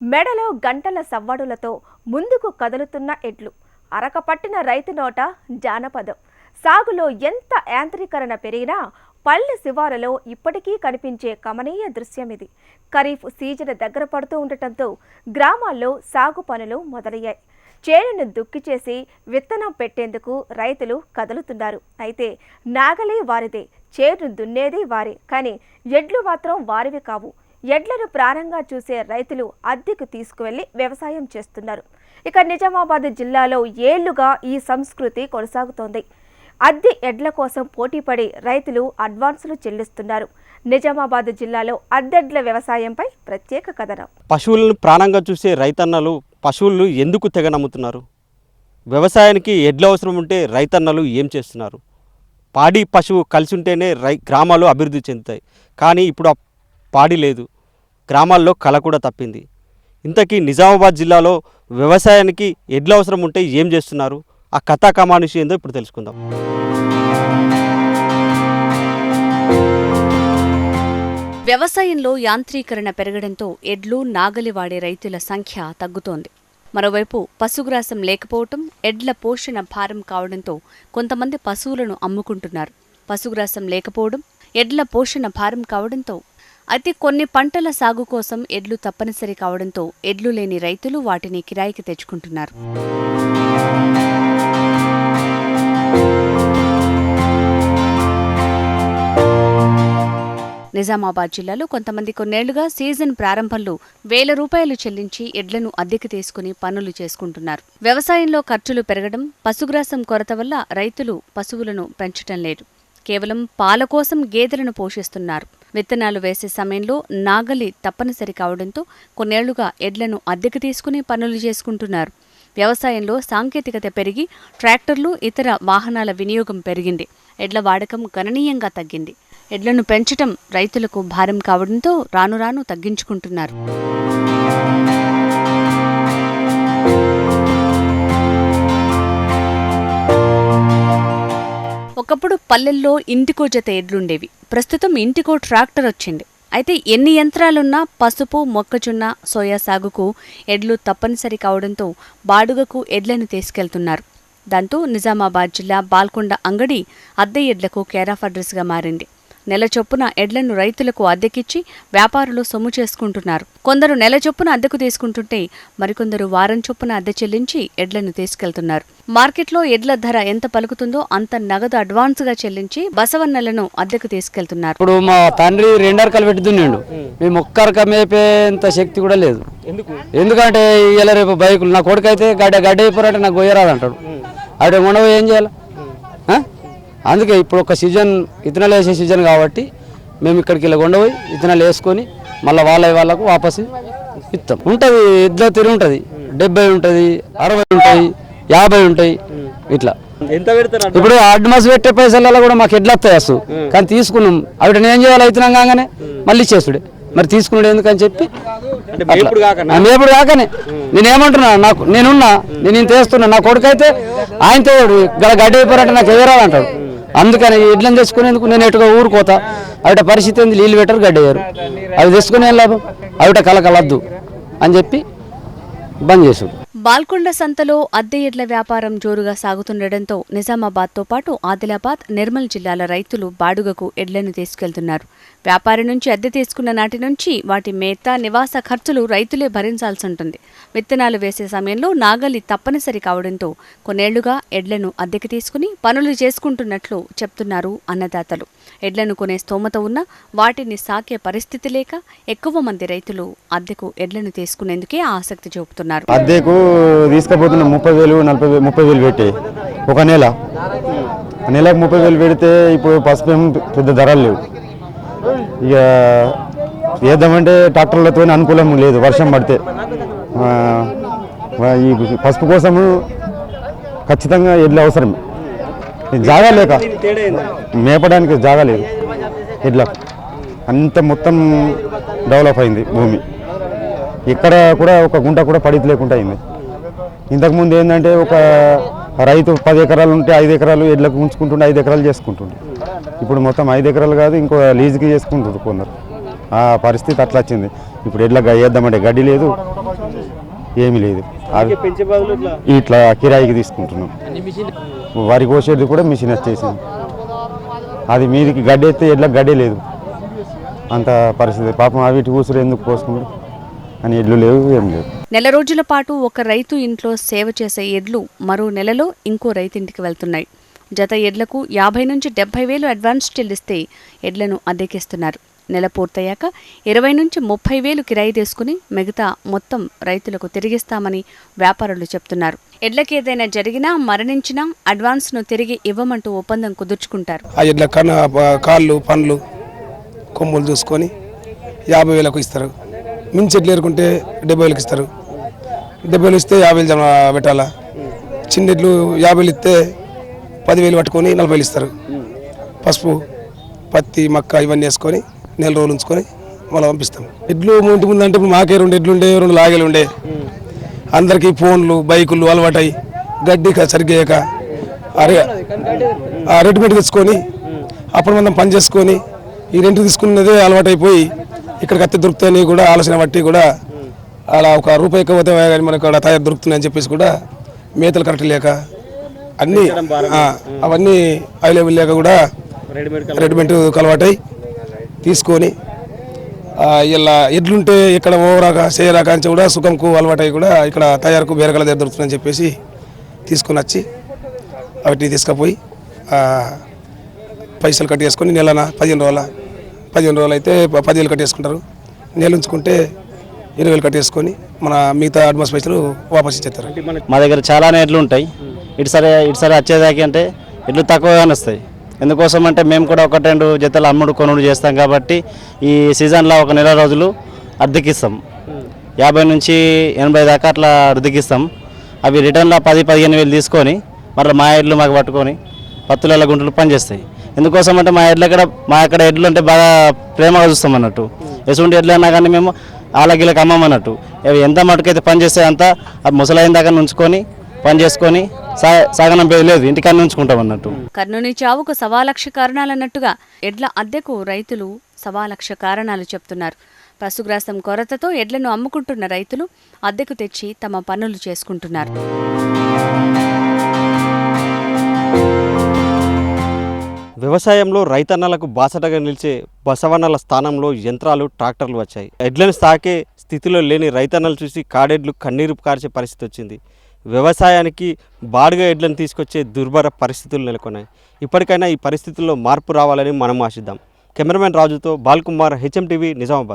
మెడలో గంటల సవ్వడులతో ముందుకు కదులుతున్న ఎడ్లు. అరకపట్టిన రైతు నోట జానపదం. సాగులో ఎంత యాంత్రీకరణ పెరిగినా పల్లె శివారులో ఇప్పటికీ కనిపించే కమనీయ దృశ్యం ఇది ఖరీఫ్ సీజన్ దగ్గర పడుతూ ఉండటంతో గ్రామాల్లో సాగు పనులు మొదలయ్యాయి. చేనును దుక్కి చేసి విత్తనం పెట్టేందుకు రైతులు కదులుతున్నారు. అయితే నాగలి వారిదే చేను దున్నేది వారే. కానీ ఎడ్లు మాత్రం వారివి కావు. ఎడ్లను ప్రాణంగా చూసే రైతులు అద్దెకు తీసుకువెళ్ళి వ్యవసాయం చేస్తున్నారు. ఇక నిజామాబాద్ జిల్లాలో ఏళ్ళుగా ఈ సంస్కృతి కొనసాగుతోంది. అద్దె ఎడ్ల కోసం పోటీపడి రైతులు అడ్వాన్సులు చెల్లిస్తున్నారు. నిజామాబాద్ జిల్లాలో అద్దెడ్ల వ్యవసాయంపై ప్రత్యేక కథనం. పశువులను ప్రాణంగా చూసే రైతన్నలు పశువులను ఎందుకు తెగ నమ్ముతున్నారు? వ్యవసాయానికి ఎడ్ల అవసరం ఉంటే రైతన్నలు ఏం చేస్తున్నారు? పాడి పశువు కలిసి ఉంటేనే రై గ్రామాలు అభివృద్ధి చెందుతాయి. కానీ ఇప్పుడు ఆ పాడి లేదు. గ్రామాల్లో కళ కూడా తప్పింది. ఇంతకీ నిజామాబాద్ జిల్లాలో వ్యవసాయానికి ఎడ్ల అవసరం ఉంటే ఏం చేస్తున్నారు? ఆ కథా కమానుషి ఏందో ఇప్పుడు తెలుసుకుందాం. వ్యవసాయంలో యాంత్రీకరణ పెరగడంతో ఎడ్లు నాగలి వాడే రైతుల సంఖ్య తగ్గుతోంది. మరోవైపు పశుగ్రాసం లేకపోవటం ఎడ్ల పోషణ భారం కావడంతో కొంతమంది పశువులను అమ్ముకుంటున్నారు. పశుగ్రాసం లేకపోవడం ఎడ్ల పోషణ భారం కావడంతో అయితే కొన్ని పంటల సాగు కోసం ఎడ్లు తప్పనిసరి కావడంతో ఎడ్లు లేని రైతులు వాటిని కిరాయికి తెచ్చుకుంటున్నారు. నిజామాబాద్ జిల్లాలో కొంతమంది కొన్నేళ్ళుగా సీజన్ ప్రారంభంలో వేల రూపాయలు చెల్లించి ఎడ్లను అద్దెకు తీసుకుని పనులు చేసుకుంటున్నారు. వ్యవసాయంలో ఖర్చులు పెరగడం పశుగ్రాసం కొరత వల్ల రైతులు పశువులను పెంచటం లేదు. కేవలం పాల కోసం గేదెలను పోషిస్తున్నారు. విత్తనాలు వేసే సమయంలో నాగలి తప్పనిసరి కావడంతో కొన్నేళ్ళుగా ఎడ్లను అద్దెకు తీసుకుని పనులు చేసుకుంటున్నారు. వ్యవసాయంలో సాంకేతికత పెరిగి ట్రాక్టర్లు ఇతర వాహనాల వినియోగం పెరిగింది. ఎడ్ల వాడకం గణనీయంగా తగ్గింది. ఎడ్లను పెంచటం రైతులకు భారం కావడంతో రాను రాను తగ్గించుకుంటున్నారు. ఒకప్పుడు పల్లెల్లో ఇంటికో జత ఎడ్లుండేవి. ప్రస్తుతం ఇంటికో ట్రాక్టర్ వచ్చింది. అయితే ఎన్ని యంత్రాలున్నా పసుపు మొక్కజొన్న సోయా సాగుకు ఎడ్లు తప్పనిసరి కావడంతో బాడుగకు ఎడ్లను తీసుకెళ్తున్నారు. దాంతో నిజామాబాద్ జిల్లా బాల్కొండ అంగడి అద్దె ఎడ్లకు కేరాఫ్ అడ్రస్గా మారింది. నెల చొప్పున ఎడ్లను రైతులకు అద్దెకిచ్చి వ్యాపారులు సొమ్ము చేసుకుంటున్నారు. కొందరు నెల చొప్పున అద్దెకు తీసుకుంటుంటే మరికొందరు వారం చొప్పున అద్దె చెల్లించి ఎడ్లను తీసుకెళ్తున్నారు. మార్కెట్లో ఎడ్ల ధర ఎంత పలుకుతుందో అంత నగదు అడ్వాన్స్గా చెల్లించి బసవన్నలను అద్దెకు తీసుకెళ్తున్నారు. ఇప్పుడు మా తండ్రి రెండరకలు పెట్టి దున్నిండు. మేము ఒక్కరక మేపేంత శక్తి కూడా లేదు. ఎందుకు? ఎందుకంటే ఇలా రేపు బైకులు నా కొడుకు అయితే గడ్డ గడ్డ అయిపోరంటే నాకు గొయ్యరాదు అంటాడు అక్కడ ఉండవు ఏం చేయాలి? అందుకే ఇప్పుడు ఒక సీజన్ ఇతనాలు వేసే సీజన్ కాబట్టి మేము ఇక్కడికి ఇలా ఉండబోయి ఇతనాలు వేసుకొని మళ్ళీ వాళ్ళ వాళ్ళకు వాపసు ఇస్తాం. ఉంటుంది ఇద్దరు తిరిగి ఉంటుంది. డెబ్బై ఉంటుంది అరవై ఉంటాయి యాభై ఉంటాయి ఇట్లా. ఎంత పెడతారు ఇప్పుడు అడ్వాన్స్ పెట్టే పైసలలో కూడా మాకు ఎడ్లు వస్తాయి అసలు. కానీ తీసుకున్నాం. అవి నేను ఏం చేయాలి అవుతున్నాం కాగానే మళ్ళీ చేసుడే మరి తీసుకున్నాడు ఎందుకని చెప్పి. మేపుడు కాకనా? నేనేమంటున్నా నాకు నేనున్నా నేను ఇంత వేస్తున్నా నా కొడుకు అయితే ఆయన తేడు గడ గడ్డ అయిపోయారంటే నాకు ఎదురాలి అంటాడు అందుకని ఎడ్లను తెచ్చుకునేందుకు నేను ఎటుగా ఊరుకోతా అవిట పరిస్థితి ఏంది? నీళ్ళు పెట్టరు గడ్డయ్యారు. అవి తెచ్చుకునే లాభం? అవిట కలకలద్దు అని చెప్పి బంద్ చేసుడు. బాల్కొండ సంతలో అద్దె ఎడ్ల వ్యాపారం జోరుగా సాగుతుండటంతో నిజామాబాద్తో పాటు ఆదిలాబాద్ నిర్మల్ జిల్లాల రైతులు బాడుగకు ఎడ్లను తీసుకెళ్తున్నారు. వ్యాపారి నుంచి అద్దె తీసుకున్న నాటి నుంచి వాటి మేత నివాస ఖర్చులు రైతులే భరించాల్సి ఉంటుంది విత్తనాలు వేసే సమయంలో నాగలి తప్పనిసరి కావడంతో కొన్నేళ్ళుగా ఎడ్లను అద్దెకి తీసుకుని పనులు చేసుకుంటున్నట్లు చెప్తున్నారు అన్నదాతలు. ఎడ్లను కొనే స్తోమత ఉన్నా వాటిని సాకే పరిస్థితి లేక ఎక్కువ మంది రైతులు అద్దెకు ఎడ్లను తీసుకునేందుకే ఆసక్తి చూపుతున్నారు. అద్దెకు తీసుకుపోతున్న ముప్పై వేలు నలభై వేలు ముప్పై వేలు పెట్టి ఒక నెల. నెలకు ముప్పై వేలు పెడితే ఇప్పుడు పసుపు పెద్ద ధరలు లేవు. ఇక వేద్దామంటే ట్రాక్టర్లతో అనుకూలం లేదు వర్షం పడితే. ఈ పసుపు కోసము ఖచ్చితంగా ఎడ్ల అవసరం జాగా లేక మేపడానికి జాగా లేదు. ఎడ్ల అంత మొత్తం డెవలప్ అయింది భూమి. ఇక్కడ కూడా ఒక గుంట కూడా పడితి లేకుండా అయింది. ఇంతకుముందు ఏంటంటే ఒక రైతు పది ఎకరాలు ఉంటే ఐదు ఎకరాలు ఎడ్లకు ఉంచుకుంటుండే ఐదు ఎకరాలు చేసుకుంటుండే. ఇప్పుడు మొత్తం ఐదు ఎకరాలు కాదు ఇంకో లీజుకి చేసుకుంటుండ్రు కొందరు. ఆ పరిస్థితి అట్లా వచ్చింది. ఇప్పుడు ఎడ్ల వేద్దామంటే గడ్డి లేదు ఏమీ లేదు. అది ఇట్లా కిరాయికి తీసుకుంటున్నాం. వరి కోసేది కూడా మిషన్ వచ్చేసింది. అది మీదికి గడ్డి ఎత్తే ఎడ్లకు గడ్డే లేదు. అంత పరిస్థితి. పాపం అవిటి కూసురు ఎందుకు పోసుకుంటారు అని ఎడ్లు లేవు ఏం లేవు. నెల రోజుల పాటు ఒక రైతు ఇంట్లో సేవ చేసే ఎడ్లు మరో నెలలో ఇంకో రైతింటికి వెళ్తున్నాయి. జత ఎడ్లకు యాభై నుంచి డెబ్బై వేలు అడ్వాన్స్ చెల్లిస్తే ఎడ్లను అద్దెకిస్తున్నారు. నెల పూర్తయ్యాక ఇరవై నుంచి ముప్పై వేలు కిరాయి తీసుకుని మిగతా మొత్తం రైతులకు తిరిగిస్తామని వ్యాపారులు చెప్తున్నారు. ఎడ్లకి ఏదైనా జరిగినా మరణించినా అడ్వాన్స్ను తిరిగి ఇవ్వమంటూ ఒప్పందం కుదుర్చుకుంటారు. ఆ ఎడ్ల కాళ్ళు పండ్లు కొమ్ములు చూసుకొని యాభై వేలకు ఇస్తారు. మించి ఎడ్లు ఏరుకుంటే డెబ్బై వేలకు ఇస్తారు. డెబ్బై వేలు ఇస్తే యాభై వేలు జమ పెట్టాలా? చిన్న ఎడ్లు యాభై వేలు ఇస్తే పదివేలు పట్టుకొని నలభై వేలు ఇస్తారు. పసుపు పత్తి మక్క ఇవన్నీ వేసుకొని నెల రోజులు ఉంచుకొని మళ్ళీ పంపిస్తాం. ఎడ్లు ఇంటి ముందు అంటే ఇప్పుడు మాకే రెండు ఎడ్లు ఉండే రెండు లాగేలు ఉండే. అందరికీ ఫోన్లు బైకులు అలవాటై గడ్డి క- సరిగ్గా అరే ఆ రెడీమేడ్ తెచ్చుకొని అప్పుడు మనం పని చేసుకొని ఈ రెంట్ తీసుకున్నదే అలవాటైపోయి ఇక్కడికి అత్తే దొరుకుతాయని కూడా ఆలోచన బట్టి కూడా అలా ఒక రూపాయి ఎక్కువ పోతే కానీ మనకు అక్కడ తయారు దొరుకుతుందని చెప్పేసి కూడా మేతలు కరెక్ట్ లేక అన్నీ అవన్నీ అవైలబుల్ లేక కూడా రెడీమేడ్ అలవాటై తీసుకొని ఇలా ఎడ్లుంటే ఇక్కడ ఓవరాక చేయరాక అని కూడా సుఖంకు అలవాటై కూడా ఇక్కడ తయారుకు బేరకల దగ్గర దొరుకుతుందని చెప్పేసి తీసుకొని వచ్చి వాటిని తీసుకుపోయి పైసలు కట్టేసుకొని నెలన పదిహేను రోజుల పదిహేను రోజులు అయితే పదివేలు కట్టేసుకుంటారు. నెల ఉంచుకుంటే ఇరవై వేలు కట్టేసుకొని మన మిగతా అడ్వాన్స్ పైసలు వాపస్ ఇచ్చేస్తారు. మా దగ్గర చాలానే ఎడ్లు ఉంటాయి. ఇటు సరే ఇటు సరే వచ్చేదాకి అంటే ఎడ్లు తక్కువగానే వస్తాయి. ఎందుకోసం అంటే మేము కూడా ఒక రెండు జతలు అమ్ముడు కొనుడు చేస్తాం కాబట్టి ఈ సీజన్లో ఒక నెల రోజులు అద్దెకిస్తాం. యాభై నుంచి ఎనభై దాకా అట్లా అద్దెకిస్తాం. అవి రిటర్న్లో పది పదిహేను వేలు తీసుకొని మరి మా ఎడ్లు మాకు పట్టుకొని పత్తుల గుంటలు పనిచేస్తాయి. ఎందుకోసం అంటే మా ఎడ్లు అక్కడ మా అక్కడ ఎడ్లు అంటే బాగా ప్రేమగా చూస్తాం అన్నట్టు. ఎటువంటి ఎడ్లు అన్నా కానీ మేము ఆలగిలకు అమ్మమన్నట్టు. అవి ఎంత మటుకైతే పని చేస్తే అంతా అది ముసలైన దాకా ఉంచుకొని పని చేసుకొని సాగనం లేదు ఇంటికాన్ని ఉంచుకుంటాం అన్నట్టు. కర్ణుని చావుకు సవాలక్ష కారణాలన్నట్టుగా ఎడ్ల అద్దెకు రైతులు సవాలక్ష కారణాలు చెప్తున్నారు. పశుగ్రాసం కొరతతో ఎడ్లను అమ్ముకుంటున్న రైతులు అద్దెకు తెచ్చి తమ పనులు చేసుకుంటున్నారు. వ్యవసాయంలో రైతన్నలకు బాసటగా నిలిచే బసవన్నల స్థానంలో యంత్రాలు ట్రాక్టర్లు వచ్చాయి. ఎడ్లను సాకే స్థితిలో లేని రైతన్నలు చూసి కాడెడ్లు కన్నీరు కార్చే పరిస్థితి వచ్చింది. వ్యవసాయానికి బాడుగా ఎడ్లను తీసుకొచ్చే దుర్భర పరిస్థితులు నెలకొన్నాయి. ఇప్పటికైనా ఈ పరిస్థితుల్లో మార్పు రావాలని మనం ఆశిద్దాం. కెమెరామెన్ రాజుతో బాల్కుమార్ హెచ్ఎం టీవీ నిజామాబాద్.